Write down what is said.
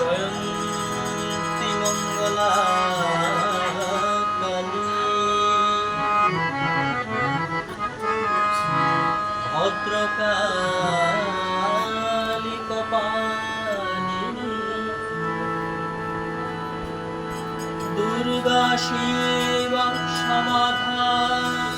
Jayanti Mangala Kali Bhadrakali Kapalini. Durga Shiba সমাধাত্রী